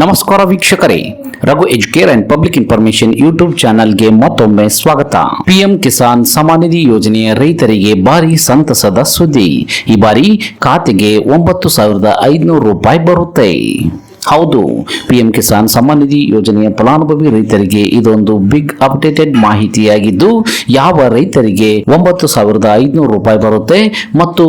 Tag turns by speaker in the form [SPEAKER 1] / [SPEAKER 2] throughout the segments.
[SPEAKER 1] ನಮಸ್ಕಾರ ವೀಕ್ಷಕರೇ Raghu Educare and public information YouTube ಚಾನೆಲ್ಗೆ ಮತ್ತೊಮ್ಮೆ ಸ್ವಾಗತ ಪಿಎಂ ಕಿಸಾನ್ ಸಮಾನಿಧಿ ಯೋಜನೆಯ ರೈತರಿಗೆ ಭಾರಿ ಸಂತಸದ ಸುದ್ದಿ ಈ ಬಾರಿ ಖಾತೆಗೆ ಒಂಬತ್ತು ಸಾವಿರದ ಐದುನೂರು ರೂಪಾಯಿ ಬರುತ್ತೆ ಹೌದು ಪಿಎಂ ಕಿಸಾನ್ ಸಮ್ಮಾನ್ ನಿಧಿ ಯೋಜನೆಯ ಫಲಾನುಭವಿ ರೈತರಿಗೆ ಇದೊಂದು ಬಿಗ್ ಅಪ್ಡೇಟೆಡ್ ಮಾಹಿತಿಯಾಗಿದ್ದು ಯಾವ ರೈತರಿಗೆ ಒಂಬತ್ತು ಸಾವಿರದ ಐದುನೂರು ರೂಪಾಯಿ ಬರುತ್ತೆ ಮತ್ತು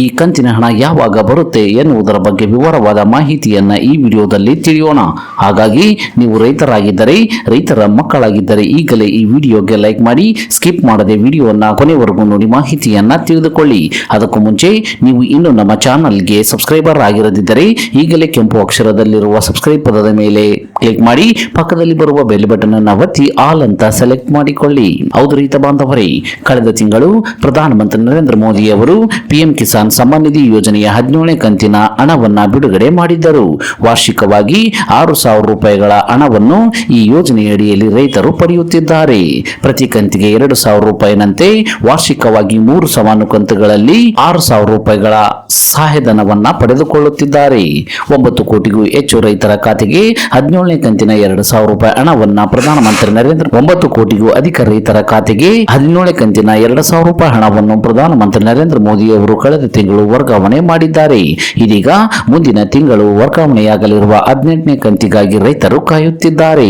[SPEAKER 1] ಈ ಕಂತಿನ ಹಣ ಯಾವಾಗ ಬರುತ್ತೆ ಎನ್ನುವುದರ ಬಗ್ಗೆ ವಿವರವಾದ ಮಾಹಿತಿಯನ್ನು ಈ ವಿಡಿಯೋದಲ್ಲಿ ತಿಳಿಯೋಣ ಹಾಗಾಗಿ ನೀವು ರೈತರಾಗಿದ್ದರೆ ರೈತರ ಮಕ್ಕಳಾಗಿದ್ದರೆ ಈಗಲೇ ಈ ವಿಡಿಯೋಗೆ ಲೈಕ್ ಮಾಡಿ ಸ್ಕಿಪ್ ಮಾಡದೆ ವಿಡಿಯೋನ ಕೊನೆವರೆಗೂ ನೋಡಿ ಮಾಹಿತಿಯನ್ನ ತಿಳಿದುಕೊಳ್ಳಿ ಅದಕ್ಕೂ ಮುಂಚೆ ನೀವು ಇನ್ನು ನಮ್ಮ ಚಾನಲ್ಗೆ ಸಬ್ಸ್ಕ್ರೈಬರ್ ಆಗಿರದಿದ್ದರೆ ಈಗಲೇ ಕೆಂಪು ಅಕ್ಷರದಲ್ಲಿ ಬಟನ್ನಲ್ಲಿರುವ ಸಬ್ಸ್ಕ್ರೈಬ್ ಪದದ ಮೇಲೆ ಕ್ಲಿಕ್ ಮಾಡಿ ಪಕ್ಕದಲ್ಲಿ ಬರುವ ಬೆಲ್ ಬಟನ್ ಅನ್ನು ಒತ್ತಿ ಆಲ್ ಅಂತ ಸೆಲೆಕ್ಟ್ ಮಾಡಿಕೊಳ್ಳಿ ಹೌದು ರೈತ ಬಾಂಧವರೇ ಕಳೆದ ತಿಂಗಳು ಪ್ರಧಾನಮಂತ್ರಿ ನರೇಂದ್ರ ಮೋದಿ ಅವರು ಪಿಎಂ ಕಿಸಾನ್ ಸಮ್ಮಾನ್ ನಿಧಿ ಯೋಜನೆಯ ಹದಿನೇಳನೇ ಕಂತಿನ ಹಣವನ್ನು ಬಿಡುಗಡೆ ಮಾಡಿದ್ದರು ವಾರ್ಷಿಕವಾಗಿ ಆರು ಸಾವಿರ ರೂಪಾಯಿಗಳ ಹಣವನ್ನು ಈ ಯೋಜನೆಯಡಿಯಲ್ಲಿ ರೈತರು ಪಡೆಯುತ್ತಿದ್ದಾರೆ ಪ್ರತಿ ಕಂತಿಗೆ ಎರಡು ಸಾವಿರ ರೂಪಾಯಿನಂತೆ ವಾರ್ಷಿಕವಾಗಿ ಮೂರು ಸಮಾನು ಕಂತುಗಳಲ್ಲಿ ಆರು ಸಾವಿರ ರೂಪಾಯಿಗಳ ಸಹಾಯಧನವನ್ನ ಪಡೆದುಕೊಳ್ಳುತ್ತಿದ್ದಾರೆ ಒಂಬತ್ತು ಕೋಟಿಗೂ ಹೆಚ್ಚು ಹೆಚ್ಚು ರೈತರ ಖಾತೆಗೆ ಹದಿನೇಳನೇ ಕಂತಿನ ಎರಡು ಸಾವಿರ ರೂಪಾಯಿ ಹಣವನ್ನು ಪ್ರಧಾನಮಂತ್ರಿ ನರೇಂದ್ರ ಒಂಬತ್ತು ಕೋಟಿಗೂ ಅಧಿಕ ರೈತರ ಖಾತೆಗೆ ಹದಿನೇಳನೇ ಕಂತಿನ ಎರಡು ಸಾವಿರ ರೂಪಾಯಿ ಹಣವನ್ನು ಪ್ರಧಾನಮಂತ್ರಿ ನರೇಂದ್ರ ಮೋದಿ ಅವರು ಕಳೆದ ತಿಂಗಳು ವರ್ಗಾವಣೆ ಮಾಡಿದ್ದಾರೆ ಇದೀಗ ಮುಂದಿನ ತಿಂಗಳು ವರ್ಗಾವಣೆಯಾಗಲಿರುವ ಹದಿನೆಂಟನೇ ಕಂತಿಗಾಗಿ ರೈತರು ಕಾಯುತ್ತಿದ್ದಾರೆ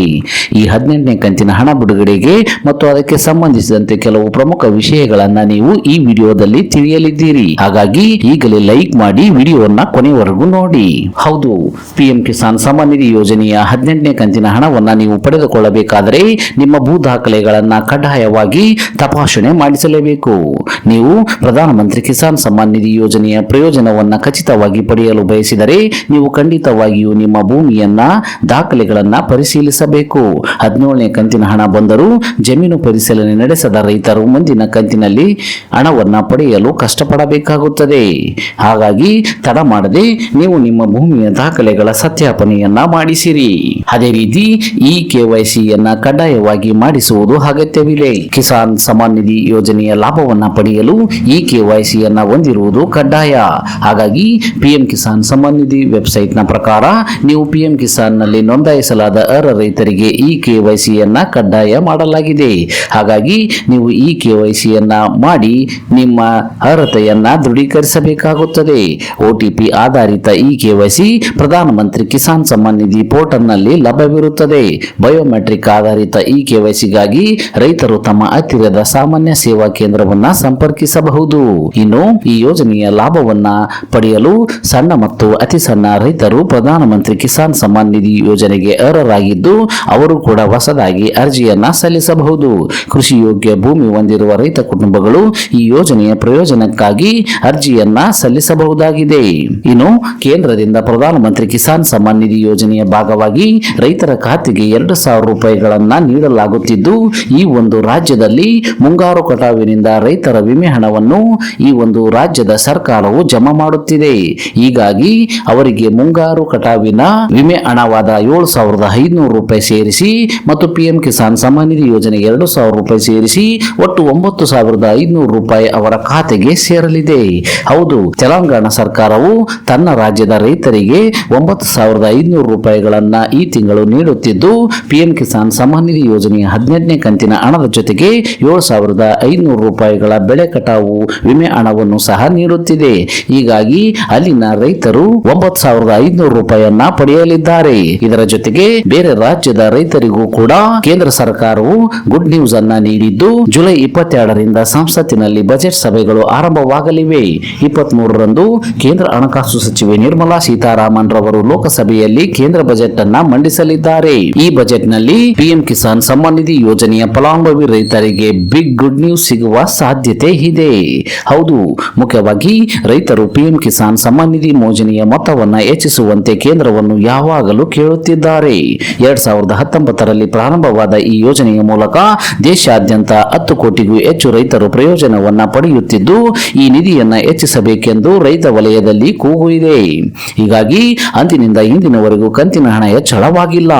[SPEAKER 1] ಈ ಹದಿನೆಂಟನೇ ಕಂತಿನ ಹಣ ಬಿಡುಗಡೆಗೆ ಮತ್ತು ಅದಕ್ಕೆ ಸಂಬಂಧಿಸಿದಂತೆ ಕೆಲವು ಪ್ರಮುಖ ವಿಷಯಗಳನ್ನ ನೀವು ಈ ವಿಡಿಯೋದಲ್ಲಿ ತಿಳಿಯಲಿದ್ದೀರಿ ಹಾಗಾಗಿ ಈಗಲೇ ಲೈಕ್ ಮಾಡಿ ವಿಡಿಯೋವನ್ನ ಕೊನೆವರೆಗೂ ನೋಡಿ ಹೌದು ಪಿಎಂ ಕಿಸಾನ್ ಸಮ್ಮಾನ್ ನಿಧಿ ಯೋಜನೆಯ ಹದಿನೆಂಟನೇ ಕಂತಿನ ಹಣವನ್ನು ನೀವು ಪಡೆದುಕೊಳ್ಳಬೇಕಾದರೆ ನಿಮ್ಮ ಭೂ ದಾಖಲೆಗಳನ್ನು ಕಡ್ಡಾಯವಾಗಿ ತಪಾಸಣೆ ಮಾಡಿಸಲೇಬೇಕು ನೀವು ಪ್ರಧಾನಮಂತ್ರಿ ಕಿಸಾನ್ ಸಮ್ಮಾನ್ ನಿಧಿ ಯೋಜನೆಯ ಪ್ರಯೋಜನವನ್ನು ಖಚಿತವಾಗಿ ಪಡೆಯಲು ಬಯಸಿದರೆ ನೀವು ಖಂಡಿತವಾಗಿಯೂ ನಿಮ್ಮ ಭೂಮಿಯನ್ನ ದಾಖಲೆಗಳನ್ನು ಪರಿಶೀಲಿಸಬೇಕು ಹದಿನೇಳನೇ ಕಂತಿನ ಹಣ ಬಂದರೂ ಜಮೀನು ಪರಿಶೀಲನೆ ನಡೆಸದ ರೈತರು ಮುಂದಿನ ಕಂತಿನಲ್ಲಿ ಹಣವನ್ನು ಪಡೆಯಲು ಕಷ್ಟಪಡಬೇಕಾಗುತ್ತದೆ ಹಾಗಾಗಿ ತಡ ಮಾಡದೆ ನೀವು ನಿಮ್ಮ ಭೂಮಿಯ ದಾಖಲೆಗಳ ಸತ್ಯ ಸತ್ಯಾಪನೆಯನ್ನ ಮಾಡಿಸಿರಿ ಅದೇ ರೀತಿ ಈ ಕೆವೈಸಿಯನ್ನ ಕಡ್ಡಾಯವಾಗಿ ಮಾಡಿಸುವುದು ಅಗತ್ಯವಿದೆ ಕಿಸಾನ್ ಸಮಾನ್ ನಿಧಿ ಯೋಜನೆಯ ಲಾಭವನ್ನ ಪಡೆಯಲು ಈ ಕೆವೈಸಿಯನ್ನ ಹೊಂದಿರುವುದು ಕಡ್ಡಾಯ ಹಾಗಾಗಿ ಪಿಎಂ ಕಿಸಾನ್ ಸಮಾನ್ ನಿಧಿ ವೆಬ್ಸೈಟ್ ನ ಪ್ರಕಾರ ನೀವು ಪಿಎಂ ಕಿಸಾನ್ ನಲ್ಲಿ ನೋಂದಾಯಿಸಲಾದ ಅರ್ಹ ರೈತರಿಗೆ ಈ ಕೆವೈಸಿಯನ್ನ ಕಡ್ಡಾಯ ಮಾಡಲಾಗಿದೆ ಹಾಗಾಗಿ ನೀವು ಈ ಕೆವೈಸಿಯನ್ನ ಮಾಡಿ ನಿಮ್ಮ ಅರ್ಹತೆಯನ್ನ ದೃಢೀಕರಿಸಬೇಕಾಗುತ್ತದೆ ಒಟಿಪಿ ಆಧಾರಿತ ಈ ಕೆವೈಸಿ ಪ್ರಧಾನಮಂತ್ರಿ ಕಿಸಾನ್ ಸಮ್ಮಾನ್ ನಿಧಿ ಪೋರ್ಟಲ್ನಲ್ಲಿ ಲಭ್ಯವಿರುತ್ತದೆ ಬಯೋಮೆಟ್ರಿಕ್ ಆಧಾರಿತ ಇ ಕೆವೈಸಿಗಾಗಿ ರೈತರು ತಮ್ಮ ಹತ್ತಿರದ ಸಾಮಾನ್ಯ ಸೇವಾ ಕೇಂದ್ರವನ್ನ ಸಂಪರ್ಕಿಸಬಹುದು ಇನ್ನು ಈ ಯೋಜನೆಯ ಲಾಭವನ್ನ ಪಡೆಯಲು ಸಣ್ಣ ಮತ್ತು ಅತಿ ಸಣ್ಣ ರೈತರು ಪ್ರಧಾನಮಂತ್ರಿ ಕಿಸಾನ್ ಸಮ್ಮಾನ್ ನಿಧಿ ಯೋಜನೆಗೆ ಅರ್ಹರಾಗಿದ್ದು ಅವರು ಕೂಡ ಹೊಸದಾಗಿ ಅರ್ಜಿಯನ್ನ ಸಲ್ಲಿಸಬಹುದು ಕೃಷಿ ಯೋಗ್ಯ ಭೂಮಿ ಹೊಂದಿರುವ ರೈತ ಕುಟುಂಬಗಳು ಈ ಯೋಜನೆಯ ಪ್ರಯೋಜನಕ್ಕಾಗಿ ಅರ್ಜಿಯನ್ನ ಸಲ್ಲಿಸಬಹುದಾಗಿದೆ ಇನ್ನು ಕೇಂದ್ರದಿಂದ ಪ್ರಧಾನಮಂತ್ರಿ ಕಿಸಾನ್ ಸಮ್ಮಾನ್ ನಿಧಿ ಯೋಜನೆಯ ಭಾಗವಾಗಿ ರೈತರ ಖಾತೆಗೆ ಎರಡು ಸಾವಿರ ರೂಪಾಯಿಗಳನ್ನು ನೀಡಲಾಗುತ್ತಿದ್ದು ಈ ಒಂದು ರಾಜ್ಯದಲ್ಲಿ ಮುಂಗಾರು ಕಟಾವಿನಿಂದ ರೈತರ ವಿಮೆ ಹಣವನ್ನು ಈ ಒಂದು ರಾಜ್ಯದ ಸರ್ಕಾರವು ಜಮಾ ಮಾಡುತ್ತಿದೆ ಹೀಗಾಗಿ ಅವರಿಗೆ ಮುಂಗಾರು ಕಟಾವಿನ ವಿಮೆ ಹಣವಾದ ಏಳು ಸಾವಿರದ ಐದುನೂರು ರೂಪಾಯಿ ಸೇರಿಸಿ ಮತ್ತು ಪಿಎಂ ಕಿಸಾನ್ ಸಮ್ಮಾನ್ ನಿಧಿ ಯೋಜನೆಗೆ ಎರಡು ಸಾವಿರ ರೂಪಾಯಿ ಸೇರಿಸಿ ಒಟ್ಟು ಒಂಬತ್ತು ಸಾವಿರದ ಐದುನೂರು ರೂಪಾಯಿ ಅವರ ಖಾತೆಗೆ ಸೇರಲಿದೆ ಹೌದು ತೆಲಂಗಾಣ ಸರ್ಕಾರವು ತನ್ನ ರಾಜ್ಯದ ರೈತರಿಗೆ ಒಂಬತ್ತು ಸಾವಿರ ಸಾವಿರದ ಐದುನೂರು ರೂಪಾಯಿಗಳನ್ನು ಈ ತಿಂಗಳು ನೀಡುತ್ತಿದ್ದು ಪಿಎಂ ಕಿಸಾನ್ ಸಮ್ಮಾನ್ ನಿಧಿ ಯೋಜನೆಯ ಹದಿನೆಂಟನೇ ಕಂತಿನ ಹಣದ ಜೊತೆಗೆ ಏಳು ಸಾವಿರದ ಐದುನೂರು ರೂಪಾಯಿಗಳ ಬೆಳೆ ಕಟಾವು ವಿಮೆ ಹಣವನ್ನು ಸಹ ನೀಡುತ್ತಿದೆ ಹೀಗಾಗಿ ಅಲ್ಲಿನ ರೈತರು ಒಂಬತ್ತು ಸಾವಿರದ ಐದುನೂರು ರೂಪಾಯಿಯನ್ನ ಪಡೆಯಲಿದ್ದಾರೆ ಇದರ ಜೊತೆಗೆ ಬೇರೆ ರಾಜ್ಯದ ರೈತರಿಗೂ ಕೂಡ ಕೇಂದ್ರ ಸರ್ಕಾರವು ಗುಡ್ ನ್ಯೂಸ್ ಅನ್ನ ನೀಡಿದ್ದು ಜುಲೈ ಇಪ್ಪತ್ತೆರಡರಿಂದ ಸಂಸತ್ತಿನಲ್ಲಿ ಬಜೆಟ್ ಸಭೆಗಳು ಆರಂಭವಾಗಲಿವೆ ಇಪ್ಪತ್ತ್ ಮೂರರಂದು ಕೇಂದ್ರ ಹಣಕಾಸು ಸಚಿವೆ ನಿರ್ಮಲಾ ಸೀತಾರಾಮನ್ ರವರು ಲೋಕ ಲೋಕಸಭೆಯಲ್ಲಿ ಕೇಂದ್ರ ಬಜೆಟ್ ಅನ್ನ ಮಂಡಿಸಲಿದ್ದಾರೆ ಈ ಬಜೆಟ್ ನಲ್ಲಿ ಪಿಎಂ ಕಿಸಾನ್ ಸಮ್ಮಾನ್ ನಿಧಿ ಯೋಜನೆಯ ಫಲಾನುಭವಿ ರೈತರಿಗೆ ಬಿಗ್ ಗುಡ್ ನ್ಯೂಸ್ ಸಿಗುವ ಸಾಧ್ಯತೆ ಇದೆ ಹೌದು ಮುಖ್ಯವಾಗಿ ರೈತರು ಪಿಎಂ ಕಿಸಾನ್ ಸಮ್ಮಾನ್ ನಿಧಿ ಯೋಜನೆಯ ಮೊತ್ತವನ್ನ ಹೆಚ್ಚಿಸುವಂತೆ ಕೇಂದ್ರವನ್ನು ಯಾವಾಗಲೂ ಕೇಳುತ್ತಿದ್ದಾರೆ ಎರಡ್ ಸಾವಿರದ ಹತ್ತೊಂಬತ್ತರಲ್ಲಿ ಪ್ರಾರಂಭವಾದ ಈ ಯೋಜನೆಯ ಮೂಲಕ ದೇಶಾದ್ಯಂತ ಹತ್ತು ಕೋಟಿಗೂ ಹೆಚ್ಚು ರೈತರು ಪ್ರಯೋಜನವನ್ನ ಪಡೆಯುತ್ತಿದ್ದು ಈ ನಿಧಿಯನ್ನ ಹೆಚ್ಚಿಸಬೇಕೆಂದು ರೈತ ವಲಯದಲ್ಲಿ ಕೂಗು ಇದೆ ಹೀಗಾಗಿ ಅಂದಿನಿಂದ ಹಿಂದಿನವರೆಗೂ ಇಂದಿನವರೆಗೂ ಕಂತಿನ ಹಣ ಹೆಚ್ಚಳವಾಗಿಲ್ಲ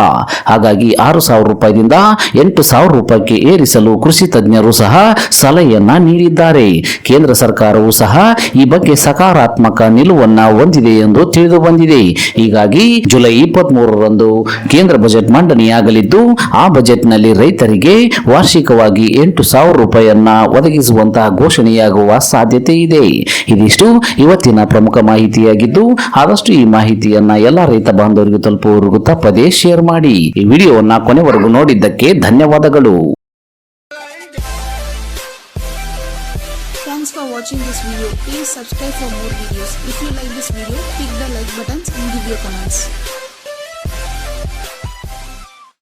[SPEAKER 1] ಹಾಗಾಗಿ ಆರು ಸಾವಿರ ರೂಪಾಯಿದಿಂದ ಎಂಟು ಸಾವಿರ ರೂಪಾಯಿಗೆ ಏರಿಸಲು ಕೃಷಿ ತಜ್ಞರು ಸಹ ಸಲಹೆಯನ್ನ ನೀಡಿದ್ದಾರೆ ಕೇಂದ್ರ ಸರ್ಕಾರವು ಸಹ ಈ ಬಗ್ಗೆ ಸಕಾರಾತ್ಮಕ ನಿಲುವನ್ನ ಹೊಂದಿದೆ ಎಂದು ತಿಳಿದು ಬಂದಿದೆ ಹೀಗಾಗಿ ಜುಲೈ ಇಪ್ಪತ್ತ್ ಮೂರರಂದು ಕೇಂದ್ರ ಬಜೆಟ್ ಮಂಡನೆಯಾಗಲಿದ್ದು ಆ ಬಜೆಟ್ನಲ್ಲಿ ರೈತರಿಗೆ ವಾರ್ಷಿಕವಾಗಿ ಎಂಟು ಸಾವಿರ ರೂಪಾಯಿಯನ್ನ ಒದಗಿಸುವಂತಹ ಘೋಷಣೆಯಾಗುವ ಸಾಧ್ಯತೆ ಇದೆ ಇದಿಷ್ಟು ಇವತ್ತಿನ ಪ್ರಮುಖ ಮಾಹಿತಿಯಾಗಿದ್ದು ಆದಷ್ಟು ಈ ಮಾಹಿತಿಯನ್ನ ಎಲ್ಲ ರೈತ ಬಾಂಧವರಿಗೂ ತಲುಪುವವರೆಗೂ ತಪ್ಪದೇ ಶೇರ್ ಮಾಡಿ ಈ ವಿಡಿಯೋವನ್ನ ಕೊನೆವರೆಗೂ ನೋಡಿದ್ದಕ್ಕೆ ಧನ್ಯವಾದಗಳು Thanks for watching this video. Please subscribe for more videos. If you like this video, click the like buttons and give your comments.